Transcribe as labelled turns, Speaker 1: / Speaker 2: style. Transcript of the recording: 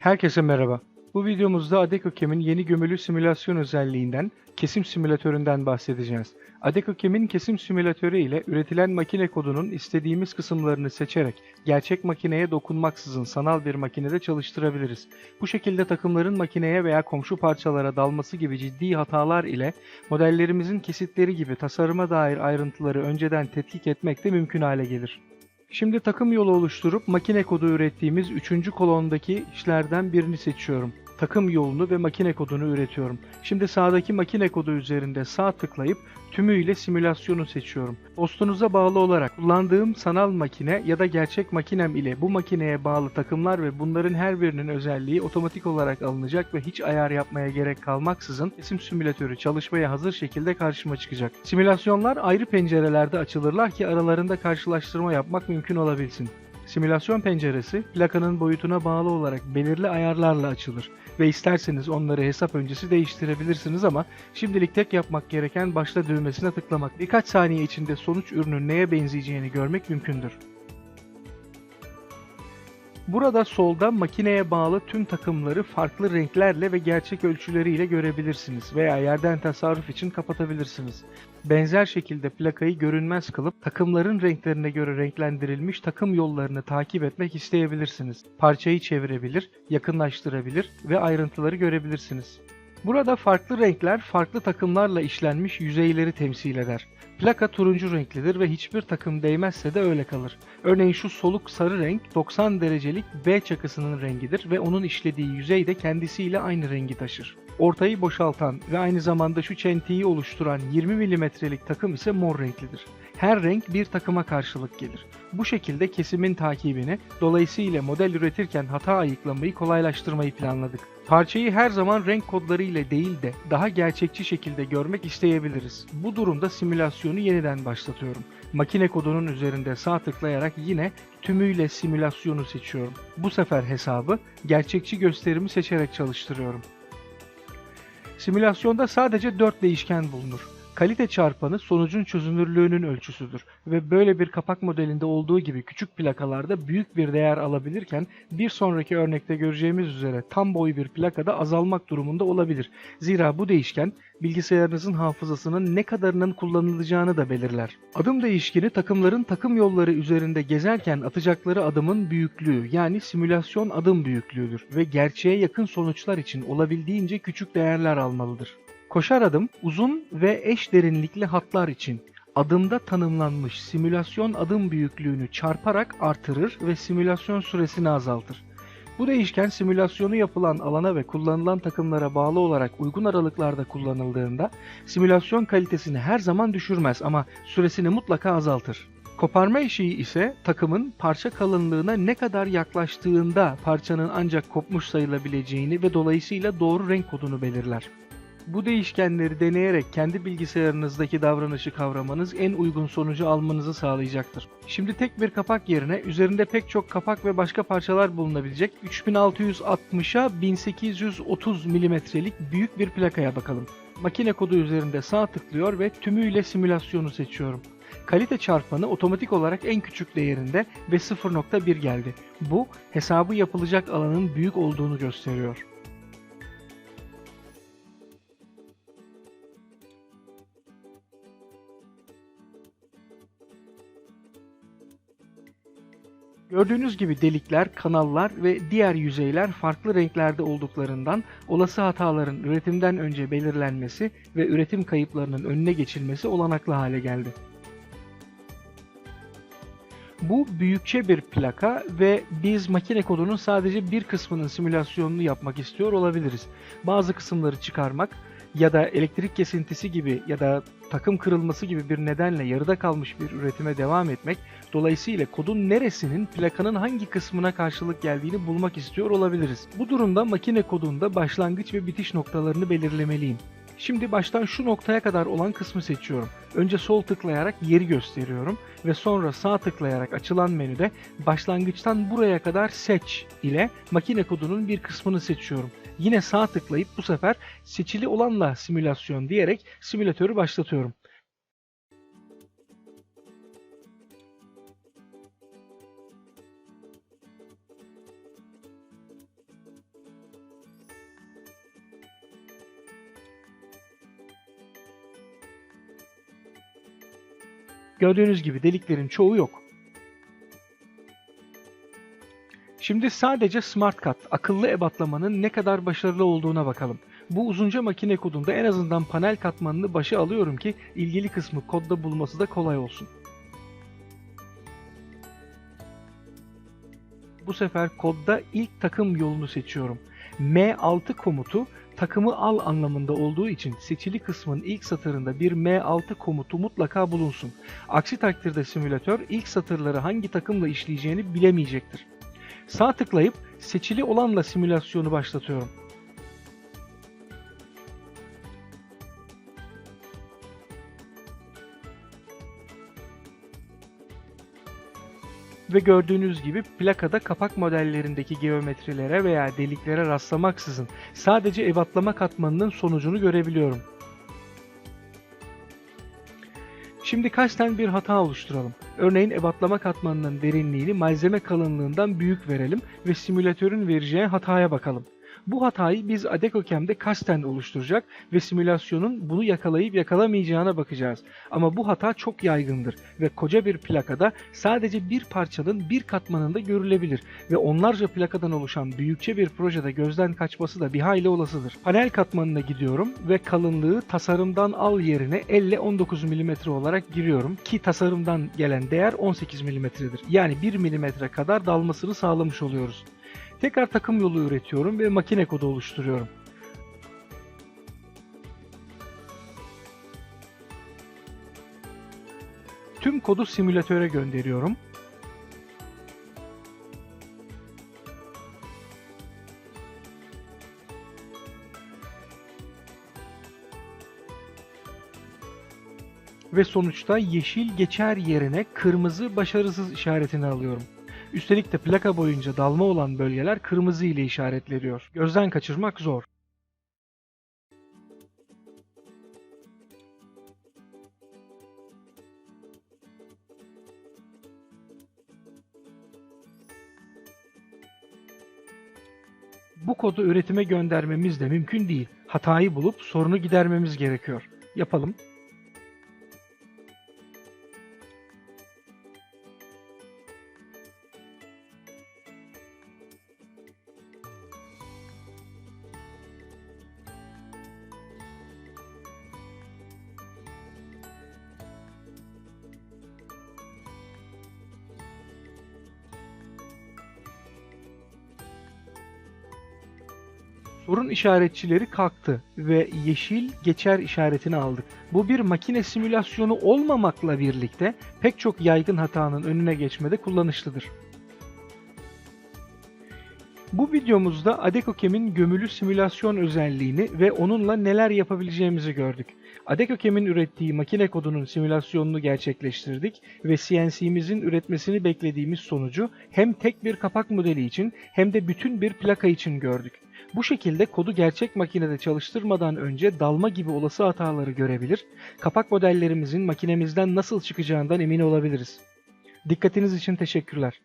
Speaker 1: Herkese merhaba. Bu videomuzda Adekokem'in yeni gömülü simülasyon özelliğinden, kesim simülatöründen bahsedeceğiz. Adekokem'in kesim simülatörü ile üretilen makine kodunun istediğimiz kısımlarını seçerek gerçek makineye dokunmaksızın sanal bir makinede çalıştırabiliriz. Bu şekilde takımların makineye veya komşu parçalara dalması gibi ciddi hatalar ile modellerimizin kesitleri gibi tasarıma dair ayrıntıları önceden tetkik etmek de mümkün hale gelir. Şimdi takım yolu oluşturup makine kodu ürettiğimiz 3. kolondaki işlerden birini seçiyorum. Takım yolunu ve makine kodunu üretiyorum. Şimdi sağdaki makine kodu üzerinde sağ tıklayıp tümüyle simülasyonu seçiyorum. Postunuza bağlı olarak kullandığım sanal makine ya da gerçek makinem ile bu makineye bağlı takımlar ve bunların her birinin özelliği otomatik olarak alınacak ve hiç ayar yapmaya gerek kalmaksızın kesim simülatörü çalışmaya hazır şekilde karşıma çıkacak. Simülasyonlar ayrı pencerelerde açılırlar ki aralarında karşılaştırma yapmak mümkün olabilsin. Simülasyon penceresi plakanın boyutuna bağlı olarak belirli ayarlarla açılır ve isterseniz onları hesap öncesi değiştirebilirsiniz ama şimdilik tek yapmak gereken başta düğmesine tıklamak. Birkaç saniye içinde sonuç ürünün neye benzeyeceğini görmek mümkündür. Burada solda makineye bağlı tüm takımları farklı renklerle ve gerçek ölçüleriyle görebilirsiniz veya yerden tasarruf için kapatabilirsiniz. Benzer şekilde plakayı görünmez kılıp takımların renklerine göre renklendirilmiş takım yollarını takip etmek isteyebilirsiniz. Parçayı çevirebilir, yakınlaştırabilir ve ayrıntıları görebilirsiniz. Burada farklı renkler farklı takımlarla işlenmiş yüzeyleri temsil eder. Plaka turuncu renklidir ve hiçbir takım değmezse de öyle kalır. Örneğin şu soluk sarı renk 90 derecelik B çakısının rengidir ve onun işlediği yüzey de kendisiyle aynı rengi taşır. Ortayı boşaltan ve aynı zamanda şu çentiyi oluşturan 20 milimetrelik takım ise mor renklidir. Her renk bir takıma karşılık gelir. Bu şekilde kesimin takibini, dolayısıyla model üretirken hata ayıklamayı kolaylaştırmayı planladık. Parçayı her zaman renk kodları ile değil de daha gerçekçi şekilde görmek isteyebiliriz. Bu durumda simülasyonu yeniden başlatıyorum. Makine kodunun üzerinde sağ tıklayarak yine tümüyle simülasyonu seçiyorum. Bu sefer hesabı gerçekçi gösterimi seçerek çalıştırıyorum. Simülasyonda sadece 4 değişken bulunur. Kalite çarpanı sonucun çözünürlüğünün ölçüsüdür ve böyle bir kapak modelinde olduğu gibi küçük plakalarda büyük bir değer alabilirken bir sonraki örnekte göreceğimiz üzere tam boy bir plakada azalmak durumunda olabilir. Zira bu değişken bilgisayarınızın hafızasının ne kadarının kullanılacağını da belirler. Adım değişkeni takımların takım yolları üzerinde gezerken atacakları adımın büyüklüğü yani simülasyon adım büyüklüğüdür ve gerçeğe yakın sonuçlar için olabildiğince küçük değerler almalıdır. Koşar adım uzun ve eş derinlikli hatlar için adımda tanımlanmış simülasyon adım büyüklüğünü çarparak artırır ve simülasyon süresini azaltır. Bu değişken simülasyonu yapılan alana ve kullanılan takımlara bağlı olarak uygun aralıklarda kullanıldığında simülasyon kalitesini her zaman düşürmez ama süresini mutlaka azaltır. Koparma eşiği ise takımın parça kalınlığına ne kadar yaklaştığında parçanın ancak kopmuş sayılabileceğini ve dolayısıyla doğru renk kodunu belirler. Bu değişkenleri deneyerek kendi bilgisayarınızdaki davranışı kavramanız en uygun sonucu almanızı sağlayacaktır. Şimdi tek bir kapak yerine üzerinde pek çok kapak ve başka parçalar bulunabilecek 3660'a 1830 milimetrelik büyük bir plakaya bakalım. Makine kodu üzerinde sağ tıklıyor ve tümüyle simülasyonu seçiyorum. Kalite çarpanı otomatik olarak en küçük değerinde ve 0.1 geldi. Bu hesabı yapılacak alanın büyük olduğunu gösteriyor. Gördüğünüz gibi delikler, kanallar ve diğer yüzeyler farklı renklerde olduklarından olası hataların üretimden önce belirlenmesi ve üretim kayıplarının önüne geçilmesi olanaklı hale geldi. Bu büyükçe bir plaka ve biz makine kodunun sadece bir kısmının simülasyonunu yapmak istiyor olabiliriz. Bazı kısımları çıkarmak ya da elektrik kesintisi gibi ya da takım kırılması gibi bir nedenle yarıda kalmış bir üretime devam etmek, dolayısıyla kodun neresinin plakanın hangi kısmına karşılık geldiğini bulmak istiyor olabiliriz. Bu durumda makine kodunda başlangıç ve bitiş noktalarını belirlemeliyim. Şimdi baştan şu noktaya kadar olan kısmı seçiyorum. Önce sol tıklayarak yeri gösteriyorum ve sonra sağ tıklayarak açılan menüde başlangıçtan buraya kadar seç ile makine kodunun bir kısmını seçiyorum. Yine sağ tıklayıp bu sefer seçili olanla simülasyon diyerek simülatörü başlatıyorum. Gördüğünüz gibi deliklerin çoğu yok. Şimdi sadece Smart Cut, akıllı ebatlamanın ne kadar başarılı olduğuna bakalım. Bu uzunca makine kodunda en azından panel katmanını başa alıyorum ki ilgili kısmı kodda bulması da kolay olsun. Bu sefer kodda ilk takım yolunu seçiyorum. M6 komutu takımı al anlamında olduğu için seçili kısmın ilk satırında bir M6 komutu mutlaka bulunsun. Aksi takdirde simülatör ilk satırları hangi takımla işleyeceğini bilemeyecektir. Sağ tıklayıp seçili olanla simülasyonu başlatıyorum. Ve gördüğünüz gibi plakada kapak modellerindeki geometrilere veya deliklere rastlamaksızın sadece ebatlama katmanının sonucunu görebiliyorum. Şimdi kasten bir hata oluşturalım. Örneğin ebatlama katmanının derinliğini malzeme kalınlığından büyük verelim ve simülatörün vereceği hataya bakalım. Bu hatayı biz Adekokem'de kasten oluşturacak ve simülasyonun bunu yakalayıp yakalamayacağına bakacağız. Ama bu hata çok yaygındır ve koca bir plakada sadece bir parçanın bir katmanında görülebilir ve onlarca plakadan oluşan büyükçe bir projede gözden kaçması da bir hayli olasıdır. Panel katmanına gidiyorum ve kalınlığı tasarımdan al yerine elle 19 mm olarak giriyorum ki tasarımdan gelen değer 18 mm'dir. Yani 1 mm kadar dalmasını sağlamış oluyoruz. Tekrar takım yolu üretiyorum ve makine kodu oluşturuyorum. Tüm kodu simülatöre gönderiyorum. Ve sonuçta yeşil geçer yerine kırmızı başarısız işaretini alıyorum. Üstelik de plaka boyunca dalma olan bölgeler kırmızı ile işaretleniyor. Gözden kaçırmak zor. Bu kodu üretime göndermemiz de mümkün değil. Hatayı bulup sorunu gidermemiz gerekiyor. Yapalım. Sorun işaretçileri kalktı ve yeşil geçer işaretini aldık. Bu bir makine simülasyonu olmamakla birlikte pek çok yaygın hatanın önüne geçmede kullanışlıdır. Bu videomuzda Adekokem'in gömülü simülasyon özelliğini ve onunla neler yapabileceğimizi gördük. Adekokem'in ürettiği makine kodunun simülasyonunu gerçekleştirdik ve CNC'mizin üretmesini beklediğimiz sonucu hem tek bir kapak modeli için hem de bütün bir plaka için gördük. Bu şekilde kodu gerçek makinede çalıştırmadan önce dalma gibi olası hataları görebilir, kapak modellerimizin makinemizden nasıl çıkacağından emin olabiliriz. Dikkatiniz için teşekkürler.